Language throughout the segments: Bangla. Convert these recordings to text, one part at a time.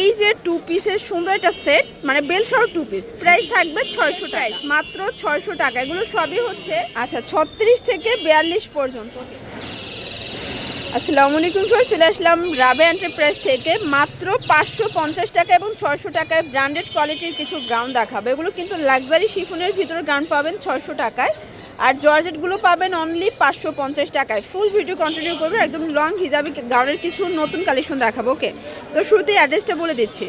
এই যে টু পিসের সুন্দর একটা সেট মানে বেল সহ টু পিস প্রাইস থাকবে ছয়শো টাকা। মাত্র ছয়শো টাকা। এগুলো সবই হচ্ছে আচ্ছা ছত্রিশ থেকে বিয়াল্লিশ পর্যন্ত। আসসালামু আলাইকুম স্যার চলে আসলাম রাবে এন্টারপ্রাইজ থেকে। মাত্র পাঁচশো পঞ্চাশ টাকা এবং ছয়শো টাকায় ব্র্যান্ডেড কোয়ালিটির কিছু গ্রাউন্ড দেখাবো। এগুলো কিন্তু লাক্সারি শিফনের ভিতরে গ্রাউন্ড পাবেন ছয়শো টাকায়। আর জর্জেটগুলো পাবেন অনলি পাঁচশো পঞ্চাশ টাকায়। ফুল ভিডিও কন্টিনিউ করবে, একদম লং হিজাবি গাউনের কিছু নতুন কালেকশন দেখাবো ওকে তো শুরুতেই অ্যাড্রেসটা বলে দিচ্ছি।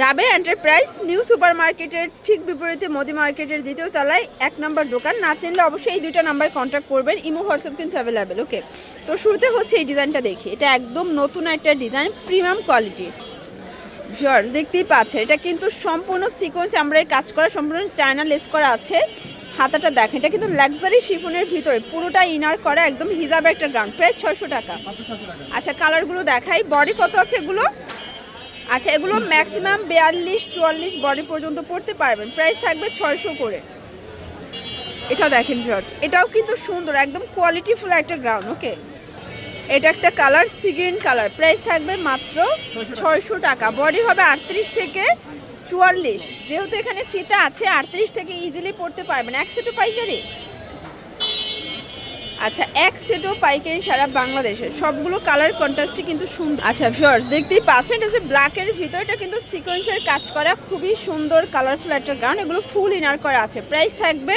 রাবে এন্টারপ্রাইজ নিউ সুপার মার্কেটের ঠিক বিপরীতে মোদি মার্কেটের দ্বিতীয় তলায় এক নম্বর দোকান। না চিনলে অবশ্যই এই দুইটা নাম্বার কন্ট্যাক্ট করবেন। ইমো, হোয়াটসঅ্যাপ কিন্তু অ্যাভেলেবেল ওকে তো শুরুতে হচ্ছে এই ডিজাইনটা দেখি। এটা একদম নতুন একটা ডিজাইন প্রিমিয়াম কোয়ালিটি শিওর দেখতেই পাচ্ছেন, এটা কিন্তু সম্পূর্ণ সিকোয়েন্স আমরা এই কাজ করা, সম্পূর্ণ চায়না লেস করা আছে। হাতাটা দেখেন এটা কিন্তু লাক্সারি শিফনের ভিতরে পুরোটা ইনার করা একদম হিজাব একটা গ্রাউন্ড প্রায় ছয়শো টাকা। আচ্ছা কালারগুলো দেখাই। বডি কত আছে এগুলো? আচ্ছা এগুলো ম্যাক্সিমাম বিয়াল্লিশ চুয়াল্লিশ বডি পর্যন্ত পড়তে পারবেন। প্রাইস থাকবে ছয়শো করে। এটা দেখেন ভিউয়ার্স এটাও কিন্তু সুন্দর একদম কোয়ালিটিফুল একটা গ্রাউন্ড ওকে এটা একটা কালার সিগ্রিন কালার প্রাইস থাকবে মাত্র ছয়শো টাকা। বডি হবে আটত্রিশ থেকে চুয়াল্লিশ। যেহেতু এখানে ফিতে আছে আটত্রিশ থেকে ইজিলি পড়তে পারবেন। এক সেটও পাইকারি? আচ্ছা এক সেটও পাইকারি সারা বাংলাদেশে। সবগুলো কালার কন্ট্রাস্টই কিন্তু সুন্দর। আচ্ছা ভিউয়ার্স দেখতেই পাচ্ছেন এটা হচ্ছে ব্ল্যাকের ভিতরটা কিন্তু সিকোয়েন্সের কাজ করা খুবই সুন্দর কালারফুল একটা গাউন এগুলো ফুল ইনার করা আছে। প্রাইস থাকবে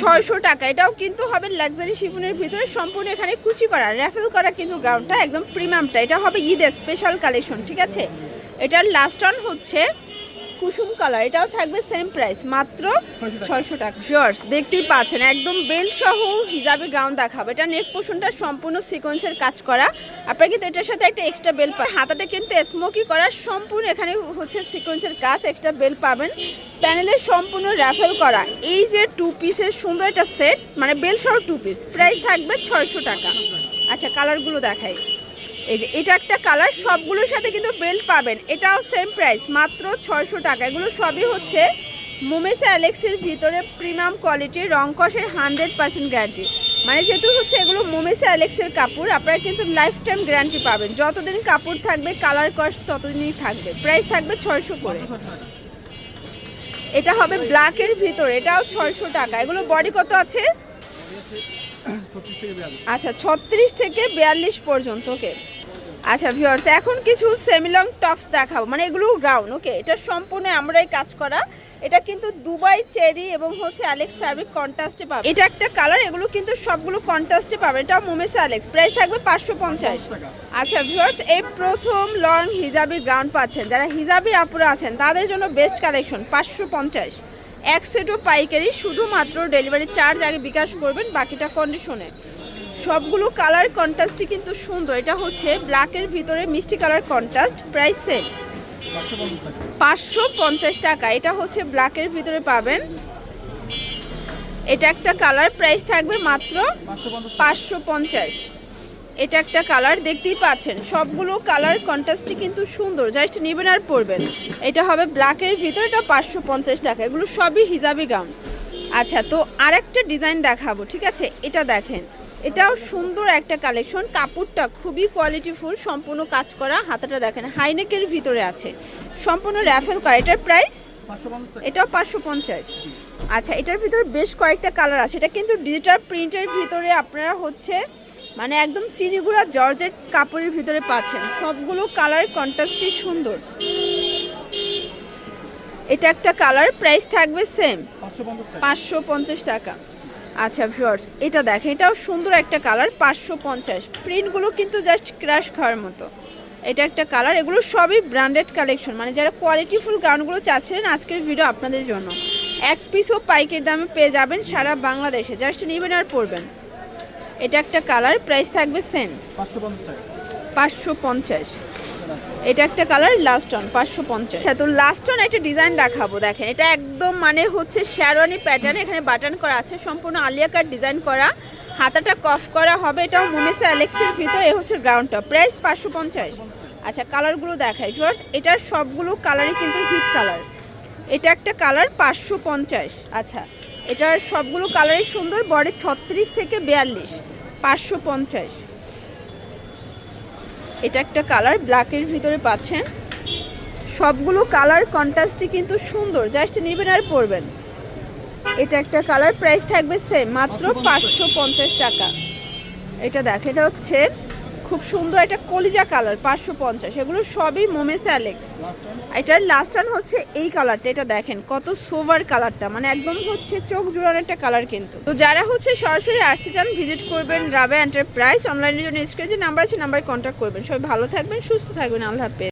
ছয়শো টাকা। এটাও কিন্তু হবে লাক্সারি শিফনের ভিতরে। সম্পূর্ণ এখানে কুচি করা র্যাফেল করা কিন্তু গ্রাউন্ডটা একদম প্রিমিয়ামটা এটা হবে ঈদের স্পেশাল কালেকশন ঠিক আছে? এটার লাস্ট অন হচ্ছে কুসুম কালার, এটাও থাকবে সেম প্রাইস মাত্র ছয়শো টাকা। শিওর্স দেখতেই পাচ্ছেন, একদম বেল সহ হিজাবে গ্রাউন্ড দেখাবো। এটা নেক পোষণটা সম্পূর্ণ সিকোয়েন্সের কাজ করা। আপনারা কিন্তু এটার সাথে একটা এক্সট্রা বেল পাবেন। হাতাটা কিন্তু স্মোকি করা, সম্পূর্ণ এখানে হচ্ছে সিকোয়েন্সের কাজ এক্সট্রা বেল পাবেন। প্যানেলের সম্পূর্ণ র্যাফেল করা। এই যে টু পিসের সুন্দর একটা সেট মানে বেল সহ টু পিস প্রাইস থাকবে ছয়শো টাকা। আচ্ছা কালারগুলো দেখাই। এই যে এটা একটা কালার সবগুলোর সাথে কিন্তু বেল্ট পাবেন। এটাও সেম প্রাইস মাত্র ছয়শো টাকা। এগুলো সবই হচ্ছে মোমেসা অ্যালেক্সের ভিতরে প্রিমিয়াম কোয়ালিটির রং কষের হান্ড্রেড পার্সেন্ট গ্যারান্টি মানে যেহেতু হচ্ছে এগুলো মোমেসা অ্যালেক্সের কাপড় আপনারা কিন্তু লাইফ টাইম গ্যারান্টি পাবেন। যতদিন কাপড় থাকবে কালার কস্ট ততদিনই থাকবে। প্রাইস থাকবে ছয়শো করে। এটা হবে ব্ল্যাকের ভিতরে এটাও ছয়শো টাকা। এগুলো বডি কত আছে? আচ্ছা ছত্রিশ থেকে বিয়াল্লিশ পর্যন্ত ওকে আচ্ছা ভিউয়ার্স এখন কিছু সেমিলং টপস দেখাবো। মানে এগুলো গ্রাউন্ড ওকে এটা সম্পূর্ণ আমরাই কাজ করা। এটা কিন্তু দুবাই চেরি এবং হচ্ছে অ্যালেক্স ফ্যাব্রিক কন্ট্রাস্টে পাবে। এটা একটা কালার এগুলো কিন্তু সবগুলো কন্ট্রাস্টে পাবে। এটা মোমেসে অ্যালেক্স প্রাইস থাকবে পাঁচশো পঞ্চাশ। আচ্ছা ভিউয়ার্স এই প্রথম লং হিজাবি গ্রাউন্ড পাচ্ছেন। যারা হিজাবি আপুরা আছেন তাদের জন্য বেস্ট কালেকশন পাঁচশো পঞ্চাশ। এক সেটও পাইকারি শুধুমাত্র ডেলিভারি চার্জ আগে বিকাশ করবেন বাকিটা কন্ডিশনে সবগুলো কালার কন্ট্রাস্টই কিন্তু সুন্দর। এটা হচ্ছে ব্ল্যাকের ভিতরে মিষ্টি কালার কন্ট্রাস্ট, প্রাইস সেম পাঁচশো পঞ্চাশ টাকা। এটা হচ্ছে ব্ল্যাকের ভিতরে পাবেন। এটা একটা কালার প্রাইস থাকবে মাত্র পাঁচশো পঞ্চাশ। এটা একটা কালার দেখতেই পাচ্ছেন। সবগুলো কালার কন্ট্রাস্টই কিন্তু সুন্দর। জাস্ট নেবেন আর পরবেন। এটা হবে ব্ল্যাকের ভিতরে, এটা পাঁচশো পঞ্চাশ টাকা। এগুলো সবই হিজাবি গাউন। আচ্ছা তো আরেকটা ডিজাইন দেখাবো, ঠিক আছে? এটা দেখেন। এটাও সুন্দর একটা কালেকশন কাপড়টা খুবই কোয়ালিটিফুল সম্পূর্ণ কাজ করা হাতাটা দেখেন হাইনেকের ভিতরে আছে। সম্পূর্ণ র্যাফেল করা এটার প্রাইস এটাও পাঁচশো পঞ্চাশ। আচ্ছা এটার ভিতরে বেশ কয়েকটা কালার আছে। এটা কিন্তু ডিজিটাল প্রিন্টের ভিতরে আপনারা হচ্ছে মানে একদম চিনিগুড়া জর্জেট কাপড়ের ভিতরে পাচ্ছেন। সবগুলো কালার কন্ট্রাস্টই সুন্দর। এটা একটা কালার প্রাইস থাকবে সেম পাঁচশো পঞ্চাশ টাকা। আচ্ছা ভিউয়ার্স এটা দেখেন এটাও সুন্দর একটা কালার পাঁচশো পঞ্চাশ। প্রিন্টগুলো কিন্তু জাস্ট ক্রাশ খাওয়ার মতো। এটা একটা কালার এগুলো সবই ব্র্যান্ডেড কালেকশন মানে যারা কোয়ালিটিফুল গাউনগুলো চাচ্ছিলেন আজকের ভিডিও আপনাদের জন্য। এক পিসও পাইকের দামে পেয়ে যাবেন সারা বাংলাদেশে জাস্ট নেবেন আর পরবেন। এটা একটা কালার প্রাইস থাকবে সেম পাঁচশো পঞ্চাশ। এটা একটা কালার লাস্ট অন পাঁচশো পঞ্চাশ। হ্যাঁ তো লাস্ট একটা ডিজাইন দেখাবো, দেখেন। এটা একদম মানে হচ্ছে শ্যারওয়ানি প্যাটার্ন এখানে বাটন করা আছে, সম্পূর্ণ আলিয়া কাট ডিজাইন করা। হাতাটা কফ করা হবে, এটাও মোমেসা অ্যালেক্সের ভিতরে, এ হচ্ছে গ্রাউন্ডটা প্রাইস পাঁচশো পঞ্চাশ। আচ্ছা কালারগুলো দেখাই। ফার্স্ট এটার সবগুলো কালারই কিন্তু হিট কালার এটা একটা কালার পাঁচশো পঞ্চাশ। আচ্ছা এটার সবগুলো কালারই সুন্দর, বডি ছত্রিশ থেকে বিয়াল্লিশ। পাঁচশো পঞ্চাশ। এটা একটা কালার ব্ল্যাকের ভিতরে পাচ্ছেন। সবগুলো কালার কন্ট্রাস্টই কিন্তু সুন্দর জাস্ট নেবেন আর পরবেন। এটা একটা কালার প্রাইস থাকবে সেম মাত্র পাঁচশো পঞ্চাশ টাকা। এটা দেখ এটা হচ্ছে খুব সুন্দর একটা কলিজা কালার, পাঁচশো পঞ্চাশ। এগুলো সবই মোমেস অ্যালেক্স। এটার লাস্ট টান হচ্ছে এই কালারটা, এটা দেখেন, কত সোভার কালারটা মানে একদম হচ্ছে চোখ জোড়ানো একটা কালার কিন্তু। তো যারা হচ্ছে সরাসরি আসতে চান ভিজিট করবেন রাবে এন্টারপ্রাইজ অনলাইনের জন্য স্ক্রিনে যে নাম্বার আছে নাম্বারে কন্ট্যাক্ট করবেন। সবাই ভালো থাকবেন, সুস্থ থাকবেন, আল্লাহ হাফেজ।